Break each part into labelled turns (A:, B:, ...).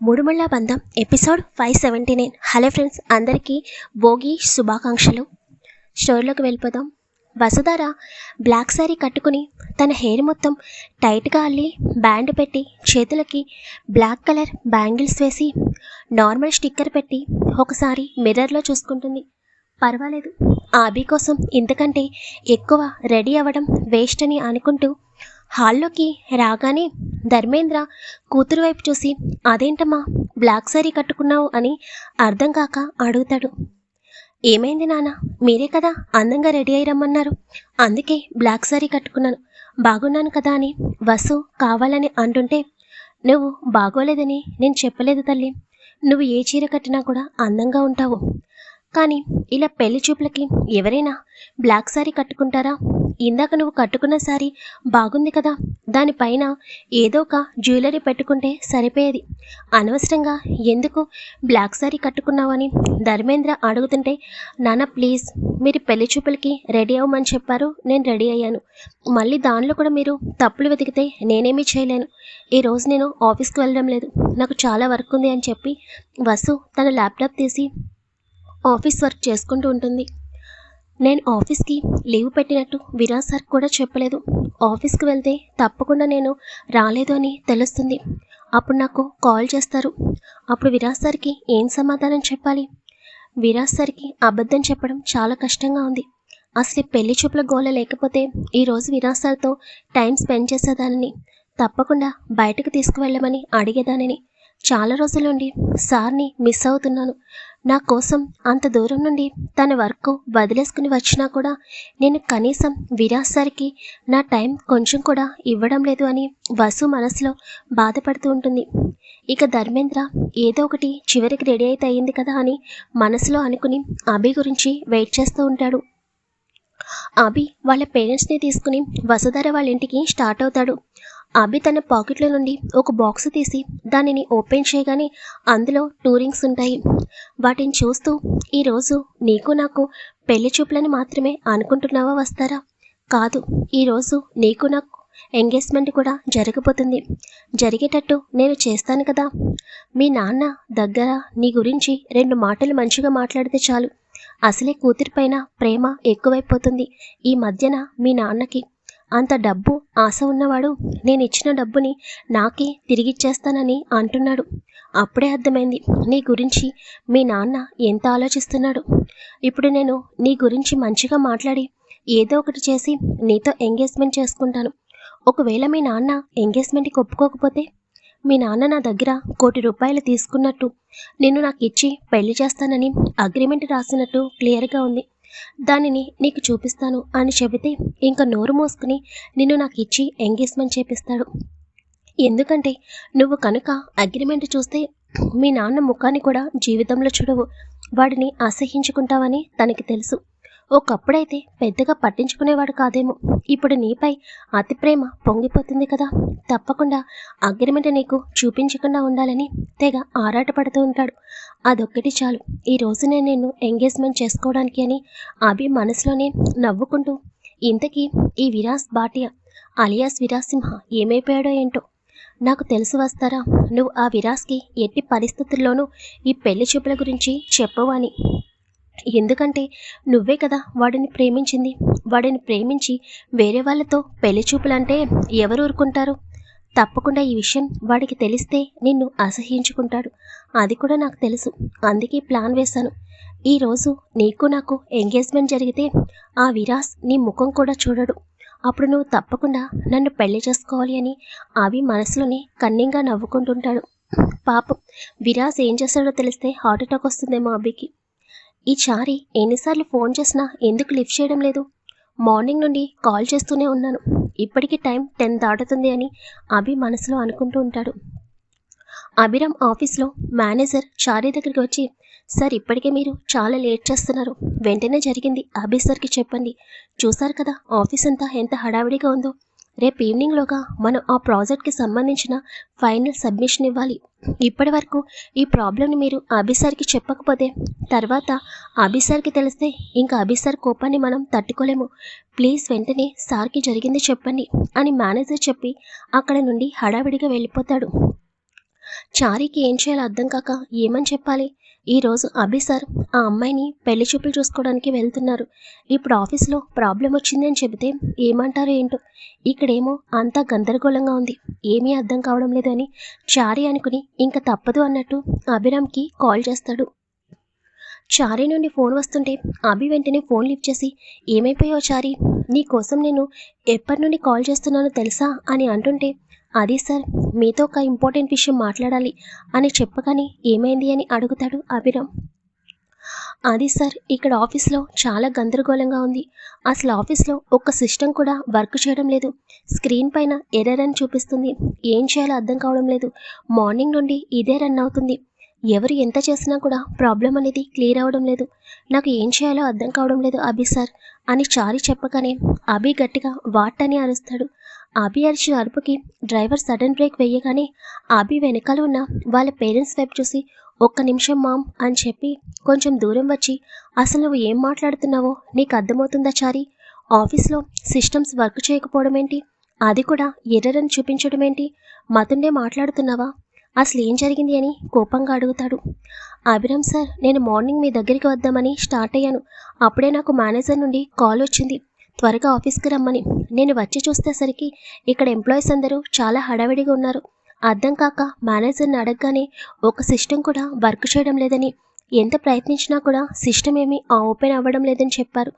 A: మూడుముళ్ళ బంధం episode five seventy nine. Hello friends అందరికీ భోగి శుభాకాంక్షలు. స్టోరీలోకి వెళ్ళిపోదాం. వసుధార బ్లాక్ శారీ కట్టుకుని తన హెయిర్ మొత్తం టైట్గా అల్లి బ్యాండ్ పెట్టి చేతులకి బ్లాక్ కలర్ బ్యాంగిల్స్ వేసి నార్మల్ స్టిక్కర్ పెట్టి ఒకసారి మిర్రర్లో చూసుకుంటుంది. పర్వాలేదు ఆబీ కోసం ఇంతకంటే ఎక్కువ రెడీ అవ్వడం వేస్ట్ అని అనుకుంటూ హాల్లోకి రాగానే ధర్మేంద్ర కూతురు వైపు చూసి అదేంటమ్మా బ్లాక్ సారీ కట్టుకున్నావు అని అర్థం కాక అడుగుతాడు. ఏమైంది నాన్న మీరే కదా అందంగా రెడీ అయి రమ్మన్నారు అందుకే బ్లాక్ సారీ కట్టుకున్నాను. బాగున్నాను కదా అని వసు కావాలని అంటుంటే నువ్వు బాగోలేదని నేను చెప్పలేదు తల్లి. నువ్వు ఏ చీర కట్టినా కూడా అందంగా ఉంటావు. కానీ ఇలా పెళ్ళి చూపులకి ఎవరైనా బ్లాక్ సారీ కట్టుకుంటారా? ఇందాక నువ్వు కట్టుకున్న సారీ బాగుంది కదా. దానిపైన ఏదో ఒక జ్యువెలరీ పెట్టుకుంటే సరిపోయేది. అనవసరంగా ఎందుకు బ్లాక్ సారీ కట్టుకున్నావని ధర్మేంద్ర అడుగుతుంటే నాన్న ప్లీజ్ మీరు పెళ్ళి చూపులకి రెడీ అవ్వమని చెప్పారు. నేను రెడీ అయ్యాను. మళ్ళీ దానిలో కూడా మీరు తప్పులు వెతికితే నేనేమీ చేయలేను. ఈరోజు నేను ఆఫీస్కి వెళ్ళడం లేదు. నాకు చాలా వర్క్ ఉంది అని చెప్పి వసు తన ల్యాప్టాప్ తీసి ఆఫీస్ వర్క్ చేసుకుంటూ ఉంటుంది. నేను ఆఫీస్కి లీవ్ పెట్టినట్టు విరాజ్ సార్ కూడా చెప్పలేదు. ఆఫీస్కి వెళ్తే తప్పకుండా నేను రాలేదు అని తెలుస్తుంది. అప్పుడు నాకు కాల్ చేస్తారు. అప్పుడు విరాజ్ సార్కి ఏం సమాధానం చెప్పాలి? విరాజ్ సార్కి అబద్ధం చెప్పడం చాలా కష్టంగా ఉంది. అసలు పెళ్ళి చూపుల గోల లేకపోతే ఈరోజు విరాజ్ సార్తో టైం స్పెండ్ చేసేదానిని? తప్పకుండా బయటకు తీసుకువెళ్ళమని అడిగేదానిని. చాలా రోజుల నుండి సార్ని మిస్ అవుతున్నాను. నా కోసం అంత దూరం నుండి తన వర్క్ వదిలేసుకుని వచ్చినా కూడా నేను కనీసం విరాజ్ సార్కి నా టైం కొంచెం కూడా ఇవ్వడం లేదు అని వసు మనసులో బాధపడుతూ ఉంటుంది. ఇక ధర్మేంద్ర ఏదో ఒకటి చివరికి రెడీ అయితే అయింది కదా అని మనసులో అనుకుని అభి గురించి వెయిట్ చేస్తూ ఉంటాడు. అభి వాళ్ళ పేరెంట్స్ని తీసుకుని వసుధర వాళ్ళ ఇంటికి స్టార్ట్ అవుతాడు. అభి తన పాకెట్లో నుండి ఒక బాక్స్ తీసి దానిని ఓపెన్ చేయగానే అందులో టూరింగ్స్ ఉంటాయి. వాటిని చూస్తూ ఈరోజు నీకు నాకు పెళ్ళి చూపులని మాత్రమే అనుకుంటున్నావా వస్తారా? కాదు ఈరోజు నీకు నాకు ఎంగేజ్మెంట్ కూడా జరగబోతుంది. జరిగేటట్టు నేను చేస్తాను కదా. మీ నాన్న దగ్గర నీ గురించి రెండు మాటలు మంచిగా మాట్లాడితే చాలు. అసలే కూతురిపైన ప్రేమ ఎక్కువైపోతుంది. ఈ మధ్యన మీ నాన్నకి అంత డబ్బు ఆశ ఉన్నవాడు నేను ఇచ్చిన డబ్బుని నాకే తిరిగిచ్చేస్తానని అంటున్నాడు. అప్పుడే అర్థమైంది నీ గురించి మీ నాన్న ఎంత ఆలోచిస్తున్నాడు? ఇప్పుడు నేను నీ గురించి మంచిగా మాట్లాడి ఏదో ఒకటి చేసి నీతో ఎంగేజ్మెంట్ చేసుకుంటాను. ఒకవేళ మీ నాన్న ఎంగేజ్మెంట్కి ఒప్పుకోకపోతే మీ నాన్న నా దగ్గర కోటి రూపాయలు తీసుకున్నట్టు నిన్ను నాకు ఇచ్చి పెళ్ళి చేస్తానని అగ్రిమెంట్ రాసినట్టు క్లియర్గా ఉంది. దానిని నీకు చూపిస్తాను అని చెబితే ఇంకా నోరు మోసుకుని నిన్ను నాకు ఇచ్చి ఎంగేజ్మెంట్ చేపిస్తాడు. ఎందుకంటే నువ్వు కనుక అగ్రిమెంట్ చూస్తే మీ నాన్న ముఖాన్ని కూడా జీవితంలో చూడవు. వాడిని అసహించుకుంటావని తనకి తెలుసు. ఒకప్పుడైతే పెద్దగా పట్టించుకునేవాడు కాదేమో. ఇప్పుడు నీపై అతి ప్రేమ పొంగిపోతుంది కదా. తప్పకుండా అగ్రిమెంట్ నీకు చూపించకుండా ఉండాలని తెగ ఆరాటపడుతూ ఉంటాడు. అదొక్కటి చాలు. ఈ రోజు నేను నిన్ను ఎంగేజ్మెంట్ చేసుకోవడానికి అని అభి మనసులోనే నవ్వుకుంటూ ఇంతకీ ఈ విరాస్ భాటియా అలియాస్ విరాసింహ ఏమైపోయాడో ఏంటో? నాకు తెలిసి వస్తారా? నువ్వు ఆ విరాస్కి ఎట్టి పరిస్థితుల్లోనూ ఈ పెళ్ళి చూపుల గురించి చెప్పవని. ఎందుకంటే నువ్వే కదా వాడిని ప్రేమించింది. వాడిని ప్రేమించి వేరే వాళ్ళతో పెళ్ళి చూపులంటే ఎవరు ఊరుకుంటారు? తప్పకుండా ఈ విషయం వాడికి తెలిస్తే నిన్ను అసహించుకుంటాడు అది కూడా నాకు తెలుసు. అందుకే ప్లాన్ వేశాను. ఈరోజు నీకు నాకు ఎంగేజ్మెంట్ జరిగితే ఆ విరాస్ నీ ముఖం కూడా చూడడు. అప్పుడు నువ్వు తప్పకుండా నన్ను పెళ్ళి చేసుకోవాలి అని అవి మనసులోనే కన్నింగా నవ్వుకుంటుంటాడు. పాపం విరాస్ ఏం చేస్తాడో తెలిస్తే హార్ట్ అటాక్ వస్తుందేమో అబ్బికి. ఈ చారి ఎన్నిసార్లు ఫోన్ చేసినా ఎందుకు లిఫ్ట్ చేయడం లేదు? మార్నింగ్ నుండి కాల్ చేస్తూనే ఉన్నాను. ఇప్పటికీ టైం టెన్ దాటుతుంది అని అభి మనసులో అనుకుంటూ ఉంటాడు. అభిరామ్ ఆఫీస్లో మేనేజర్ చారీ దగ్గరికి వచ్చి సార్ ఇప్పటికే మీరు చాలా లేట్ చేస్తున్నారు. వెంటనే జరిగింది అభి సార్కి చెప్పండి. చూశారు కదా ఆఫీస్ అంతా ఎంత హడావిడిగా ఉందో. రేపు ఈవినింగ్లోగా మనం ఆ ప్రాజెక్ట్కి సంబంధించిన ఫైనల్ సబ్మిషన్ ఇవ్వాలి. ఇప్పటి వరకు ఈ ప్రాబ్లమ్ని మీరు అభిసార్కి చెప్పకపోతే తర్వాత అభిసార్కి తెలిస్తే ఇంకా అభిసార్ కోపాన్ని మనం తట్టుకోలేము. ప్లీజ్ వెంటనే సార్కి జరిగింది చెప్పండి అని మేనేజర్ చెప్పి అక్కడ నుండి హడావిడిగా వెళ్ళిపోతాడు. చారీకి ఏం చేయాలో అర్థం కాక ఏమని చెప్పాలి? ఈరోజు అభి సార్ ఆ అమ్మాయిని పెళ్ళి చూపులు చూసుకోవడానికి వెళ్తున్నారు. ఇప్పుడు ఆఫీస్లో ప్రాబ్లం వచ్చిందని చెబితే ఏమంటారో ఏంటో. ఇక్కడేమో అంతా గందరగోళంగా ఉంది. ఏమీ అర్థం కావడం లేదు అని అనుకుని ఇంకా తప్పదు అన్నట్టు అభిరామ్కి కాల్ చేస్తాడు. చారీ నుండి ఫోన్ వస్తుంటే అభి వెంటనే ఫోన్ లిఫ్ట్ చేసి ఏమైపోయావు చారీ? నీ కోసం నేను ఎప్పటి నుండి కాల్ చేస్తున్నానో తెలుసా? అని అంటుంటే అది సార్ మీతో ఒక ఇంపార్టెంట్ విషయం మాట్లాడాలి అని చెప్పగానే ఏమైంది అని అడుగుతాడు అభిరామ్. అది సార్ ఇక్కడ ఆఫీస్లో చాలా గందరగోళంగా ఉంది. అసలు ఆఫీస్లో ఒక్క సిస్టమ్ కూడా వర్క్ చేయడం లేదు. స్క్రీన్ పైన ఎర్రర్ అని చూపిస్తుంది. ఏం చేయాలో అర్థం కావడం లేదు. మార్నింగ్ నుండి ఇదే రన్ అవుతుంది. ఎవరు ఎంత చేసినా కూడా ప్రాబ్లం అనేది క్లియర్ అవ్వడం లేదు. నాకు ఏం చేయాలో అర్థం కావడం లేదు అభి సార్ అని చారి చెప్పగానే అభి గట్టిగా వాట్ అని అరుస్తాడు. ఆబి అరిచిన అరుపుకి డ్రైవర్ సడన్ బ్రేక్ వేయగానే ఆబి వెనకాల ఉన్న వాళ్ళ పేరెంట్స్ వైపు చూసి ఒక్క నిమిషం మామ్ అని చెప్పి కొంచెం దూరం వచ్చి అసలు నువ్వు ఏం మాట్లాడుతున్నావో? నీకు అర్థమవుతుందా చారి? ఆఫీస్లో సిస్టమ్స్ వర్క్ చేయకపోవడం ఏంటి అది కూడా ఎర్రర్ అని చూపించడం ఏంటి మతుండే మాట్లాడుతున్నావా? అసలు ఏం జరిగింది అని కోపంగా అడుగుతాడు. అభిరామ్ సార్ నేను మార్నింగ్ మీ దగ్గరికి వద్దామని స్టార్ట్ అయ్యాను. అప్పుడే నాకు మేనేజర్ నుండి కాల్ వచ్చింది. త్వరగా ఆఫీస్కి రమ్మని. నేను వచ్చి చూసేసరికి ఇక్కడ ఎంప్లాయీస్ అందరూ చాలా హడావిడిగా ఉన్నారు. అర్థం కాక మేనేజర్ని అడగగానే ఒక సిస్టమ్ కూడా వర్క్ చేయడం లేదని ఎంత ప్రయత్నించినా కూడా సిస్టమ్ ఏమీ ఓపెన్ అవ్వడం లేదని చెప్పారు.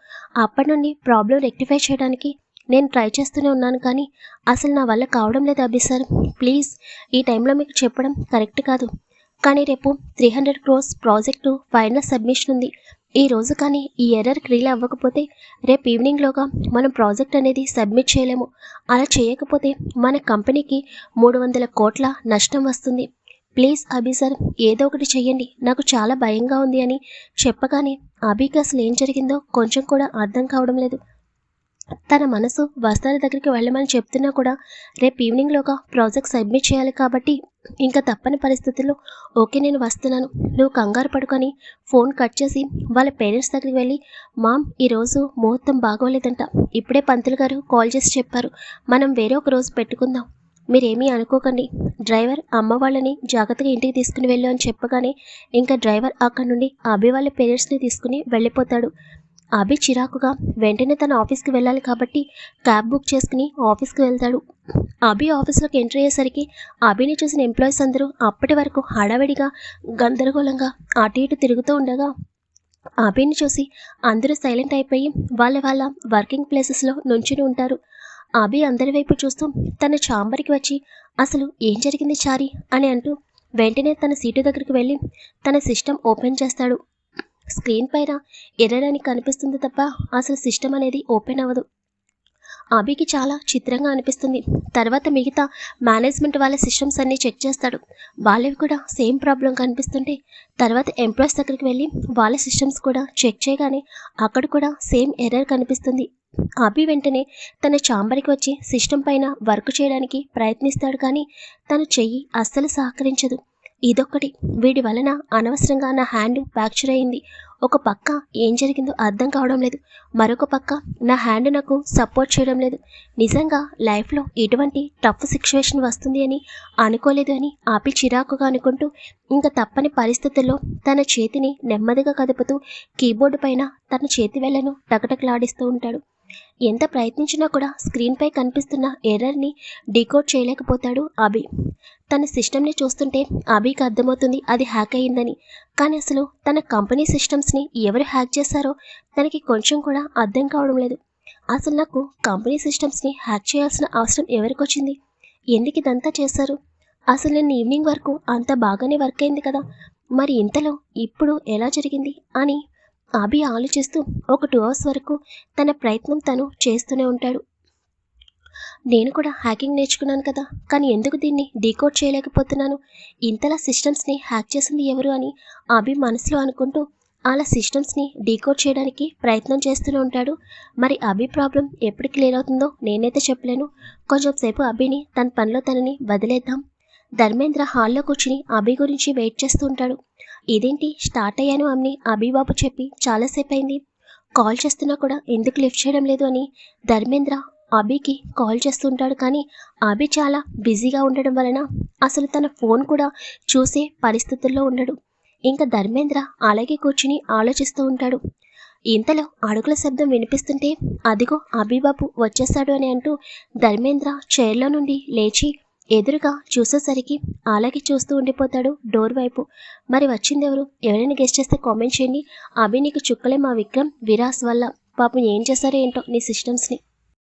A: అప్పటి నుండి ప్రాబ్లం రెక్టిఫై చేయడానికి నేను ట్రై చేస్తూనే ఉన్నాను కానీ అసలు నా వల్ల కావడం లేదు అభి సార్. ప్లీజ్ ఈ టైంలో మీకు చెప్పడం కరెక్ట్ కాదు. కానీ రేపు three hundred crores project final submission ఉంది. ఈ రోజు కానీ ఈ ఎర్రర్ క్రియలు అవ్వకపోతే రేపు ఈవినింగ్లోగా మనం ప్రాజెక్ట్ అనేది సబ్మిట్ చేయలేము. అలా చేయకపోతే మన కంపెనీకి మూడు వందల కోట్ల నష్టం వస్తుంది. ప్లీజ్ అభి సార్ ఏదో ఒకటి చెయ్యండి. నాకు చాలా భయంగా ఉంది అని చెప్పగానే అభికి అసలు ఏం జరిగిందో కొంచెం కూడా అర్థం కావడం లేదు. తన మనసు వస్తాల దగ్గరికి వెళ్ళమని చెప్తున్నా కూడా రేపు ఈవినింగ్లోగా ప్రాజెక్ట్ సబ్మిట్ చేయాలి కాబట్టి ఇంకా తప్పని పరిస్థితుల్లో ఓకే నేను వస్తున్నాను. నువ్వు కంగారు పడుకొని ఫోన్ కట్ చేసి వాళ్ళ పేరెంట్స్ దగ్గరికి వెళ్ళి మామ్ ఈరోజు ముహూర్తం బాగోలేదంట. ఇప్పుడే పంతులు గారు కాల్ చేసి చెప్పారు. మనం వేరే ఒక రోజు పెట్టుకుందాం. మీరేమీ అనుకోకండి. డ్రైవర్ అమ్మ వాళ్ళని జాగ్రత్తగా ఇంటికి తీసుకుని వెళ్ళు అని చెప్పగానే ఇంకా డ్రైవర్ అక్కడి నుండి అభి వాళ్ళ పేరెంట్స్ని తీసుకుని వెళ్ళిపోతాడు. అభి చిరాకుగా వెంటనే తన ఆఫీస్కి వెళ్ళాలి కాబట్టి క్యాబ్ బుక్ చేసుకుని ఆఫీస్కి వెళ్తాడు. అభి ఆఫీస్లోకి ఎంటర్ అయ్యేసరికి అభిని చూసిన ఎంప్లాయీస్ అందరూ అప్పటి వరకు హడావిడిగా గందరగోళంగా అటు ఇటు తిరుగుతూ ఉండగా అభిని చూసి అందరూ సైలెంట్ అయిపోయి వాళ్ళ వాళ్ళ వర్కింగ్ ప్లేసెస్లో నుంచుని ఉంటారు. అభి అందరి వైపు చూస్తూ తన చాంబర్కి వచ్చి అసలు ఏం జరిగింది చారి? అని అంటూ వెంటనే తన సీటు దగ్గరికి వెళ్ళి తన సిస్టమ్ ఓపెన్ చేస్తాడు. స్క్రీన్ పైన ఎర్రర్ అని కనిపిస్తుంది తప్ప అసలు సిస్టమ్ అనేది ఓపెన్ అవ్వదు. అభికి చాలా చిత్రంగా అనిపిస్తుంది. తర్వాత మిగతా మేనేజ్మెంట్ వాళ్ళ సిస్టమ్స్ అన్నీ చెక్ చేస్తాడు. వాళ్ళవి కూడా సేమ్ ప్రాబ్లం కనిపిస్తుంటే తర్వాత ఎంప్లాయీస్ దగ్గరికి వెళ్ళి వాళ్ళ సిస్టమ్స్ కూడా చెక్ చేయగానే అక్కడ కూడా సేమ్ ఎర్రర్ కనిపిస్తుంది. అభి వెంటనే తన చాంబర్కి వచ్చి సిస్టమ్ పైన వర్క్ చేయడానికి ప్రయత్నిస్తాడు కానీ తన చెయ్యి అస్సలు సహకరించదు. ఇదొక్కటి. వీడి వలన అనవసరంగా నా హ్యాండ్ ఫ్రాక్చర్ అయింది. ఒక పక్క ఏం జరిగిందో అర్థం కావడం లేదు. మరొక పక్క నా హ్యాండ్ నాకు సపోర్ట్ చేయడం లేదు. నిజంగా లైఫ్లో ఎటువంటి టఫ్ సిచ్యువేషన్ వస్తుంది అని అనుకోలేదు అని ఆపి చిరాకుగా అనుకుంటూ ఇంకా తప్పని పరిస్థితుల్లో తన చేతిని నెమ్మదిగా కదుపుతూ కీబోర్డు పైన తన చేతి వేళ్ళను టకటకలాడిస్తూ ఉంటాడు. ఎంత ప్రయత్నించినా కూడా స్క్రీన్పై కనిపిస్తున్న ఎర్రర్ని డీకోడ్ చేయలేకపోతాడు అభి. తన సిస్టమ్ని చూస్తుంటే అభికి అర్థమవుతుంది అది హ్యాక్ అయ్యిందని. కానీ అసలు తన కంపెనీ సిస్టమ్స్ని ఎవరు హ్యాక్ చేశారో తనకి కొంచెం కూడా అర్థం కావడం లేదు. అసలు నాకు కంపెనీ సిస్టమ్స్ని హ్యాక్ చేయాల్సిన అవసరం ఎవరికి వచ్చింది? ఎందుకు ఇదంతా చేశారు? అసలు నేను ఈవినింగ్ వరకు అంత బాగానే వర్క్ అయింది కదా. మరి ఇంతలో ఇప్పుడు ఎలా జరిగింది? అని అభి ఆలోచిస్తూ ఒక టూ అవర్స్ వరకు తన ప్రయత్నం తను చేస్తూనే ఉంటాడు. నేను కూడా హ్యాకింగ్ నేర్చుకున్నాను కదా కానీ ఎందుకు దీన్ని డీకోడ్ చేయలేకపోతున్నాను? ఇంతలా సిస్టమ్స్ని హ్యాక్ చేసింది ఎవరు అని అభి మనసులో అనుకుంటూ అలా సిస్టమ్స్ని డీకోడ్ చేయడానికి ప్రయత్నం చేస్తూనే ఉంటాడు. మరి అభి ప్రాబ్లం ఎప్పుడు క్లియర్ అవుతుందో నేనైతే చెప్పలేను. కొంచెం సేపు అభిని తన పనిలో తనని వదిలేద్దాం. ధర్మేంద్ర హాల్లో కూర్చుని అభి గురించి వెయిట్ చేస్తూ ఉంటాడు. ఇదేంటి? స్టార్ట్ అయ్యాను అని అభిబాబు చెప్పి చాలాసేపు అయింది కాల్ చేస్తున్నా కూడా ఎందుకు లిఫ్ట్ చేయడం లేదు అని. ధర్మేంద్ర అభికి కాల్ చేస్తుంటాడు కానీ అభి చాలా బిజీగా ఉండడం వలన అసలు తన ఫోన్ కూడా చూసే పరిస్థితుల్లో ఉండడు. ఇంకా ధర్మేంద్ర అలాగే కూర్చుని ఆలోచిస్తూ ఉంటాడు. ఇంతలో అడుగుల శబ్దం వినిపిస్తుంటే అదిగో అభిబాబు వచ్చేస్తాడు అని అంటూ ధర్మేంద్ర చైర్లో నుండి లేచి ఎదురుగా చూసేసరికి అలాగే చూస్తూ ఉండిపోతాడు డోర్ వైపు. మరి వచ్చిందెవరు? ఎవరైనా గెస్ట్ చేస్తే కామెంట్ చేయండి. అభి నీకు చుక్కలే మా విక్రమ్. విరాస్ వల్ల. పాపం ఏం చేస్తారో ఏంటో నీ సిస్టమ్స్ని.